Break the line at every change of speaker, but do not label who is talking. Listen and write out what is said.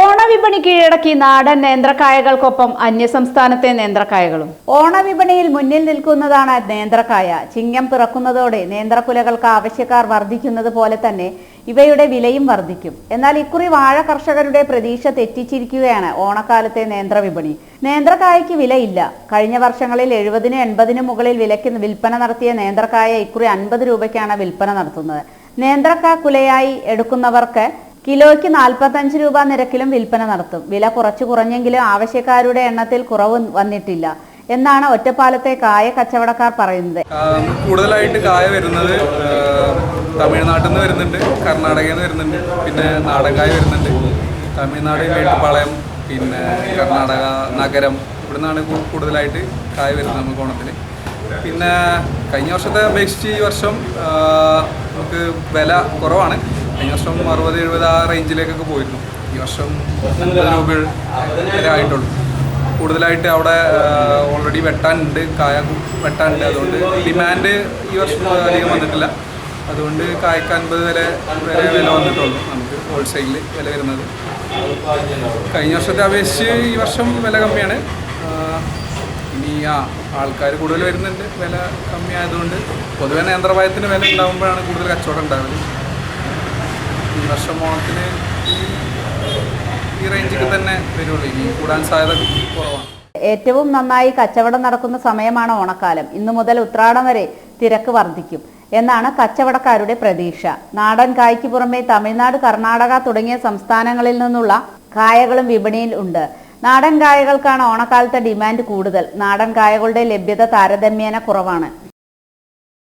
ഓണവിപണി കീഴടക്കി നാടൻ നേന്ത്രക്കായകൾക്കൊപ്പം അന്യസംസ്ഥാനത്തെ നേന്ത്രക്കായകളും. ഓണവിപണിയിൽ മുന്നിൽ നിൽക്കുന്നതാണ് നേന്ത്രക്കായ. ചിങ്ങം പിറക്കുന്നതോടെ നേന്ത്രക്കുലകൾക്ക് ആവശ്യക്കാർ വർദ്ധിക്കുന്നത് പോലെ തന്നെ ഇവയുടെ വിലയും വർദ്ധിക്കും. എന്നാൽ ഇക്കുറി വാഴ കർഷകരുടെ പ്രതീക്ഷ തെറ്റിച്ചിരിക്കുകയാണ് ഓണക്കാലത്തെ നേന്ത്രവിപണി. നേന്ത്രക്കായയ്ക്ക് വിലയില്ല. കഴിഞ്ഞ വർഷങ്ങളിൽ എഴുപതിന് എൺപതിന് മുകളിൽ വിലയ്ക്ക് വിൽപ്പന നടത്തിയ നേന്ത്രക്കായ ഇക്കുറി അൻപത് രൂപയ്ക്കാണ് വിൽപ്പന നടത്തുന്നത്. നേന്ത്രക്കാ കുലയായി എടുക്കുന്നവർക്ക് കിലോയ്ക്ക് നാൽപ്പത്തഞ്ച് രൂപ നിരക്കിലും വിൽപ്പന നടത്തും. വില കുറച്ചു കുറഞ്ഞെങ്കിലും ആവശ്യക്കാരുടെ എണ്ണത്തിൽ കുറവ് വന്നിട്ടില്ല എന്നാണ് ഒറ്റപ്പാലത്തെ കായ കച്ചവടക്കാർ പറയുന്നത്.
കൂടുതലായിട്ട് കായ വരുന്നത് തമിഴ്നാട്ടിൽ നിന്ന് വരുന്നുണ്ട് കർണാടകയിൽ നിന്ന് വരുന്നുണ്ട് പിന്നെ നാടൻ കായ വരുന്നുണ്ട്. തമിഴ്നാട് വേട്ടുപാളയം പിന്നെ കർണാടക നഗരം ഇവിടെ നിന്നാണ് കൂടുതലായിട്ട് കായ വരുന്നത് നമുക്ക് ഓണത്തിന്. പിന്നെ കഴിഞ്ഞ വർഷത്തെ അപേക്ഷിച്ച് ഈ വർഷം നമുക്ക് വില കുറവാണ്. കഴിഞ്ഞ വർഷം അറുപത് എഴുപത് ആ റേഞ്ചിലേക്കൊക്കെ പോയിരുന്നു. ഈ വർഷം അൻപത് രൂപ ആയിട്ടുള്ളൂ. കൂടുതലായിട്ട് അവിടെ ഓൾറെഡി വെട്ടാനുണ്ട്. കായ വെട്ടാനുണ്ട്. അതുകൊണ്ട് ഡിമാൻഡ് ഈ വർഷം അധികം വന്നിട്ടില്ല. അതുകൊണ്ട് കായക്ക് അൻപത് വരെ വരെ വില വന്നിട്ടുള്ളൂ. നമുക്ക് ഹോൾസെയിലിൽ വില വരുന്നത്. കഴിഞ്ഞ വർഷത്തെ അപേക്ഷിച്ച് ഈ വർഷം വില കമ്മിയാണ്. ഇനി ആ ആൾക്കാർ കൂടുതൽ വരുന്നുണ്ട്. വില കമ്മിയായതുകൊണ്ട് പൊതുവെ നേന്ത്രപായത്തിന് വില ഉണ്ടാകുമ്പോഴാണ് കൂടുതൽ കച്ചവടം ഉണ്ടാവുന്നത് ഈ വർഷം ഓണത്തിന് ഈ- റേഞ്ചിൽ തന്നെ വരുള്ളൂ. ഇനി കൂടാൻ സാധ്യത കുറവാണ്.
ഏറ്റവും നന്നായി കച്ചവടം നടക്കുന്ന സമയമാണ് ഓണക്കാലം. ഇന്നു മുതൽ ഉത്രാടം വരെ തിരക്ക് വർദ്ധിക്കും എന്നാണ് കച്ചവടക്കാരുടെ പ്രതീക്ഷ. നാടൻ കായ്ക്ക് പുറമെ തമിഴ്നാട് കർണാടക തുടങ്ങിയ സംസ്ഥാനങ്ങളിൽ നിന്നുള്ള കായകളും വിപണിയിൽ ഉണ്ട്. നാടൻ കായകൾക്കാണ് ഓണക്കാലത്തെ ഡിമാൻഡ് കൂടുതൽ. നാടൻ കായകളുടെ ലഭ്യത താരതമ്യേന കുറവാണ്.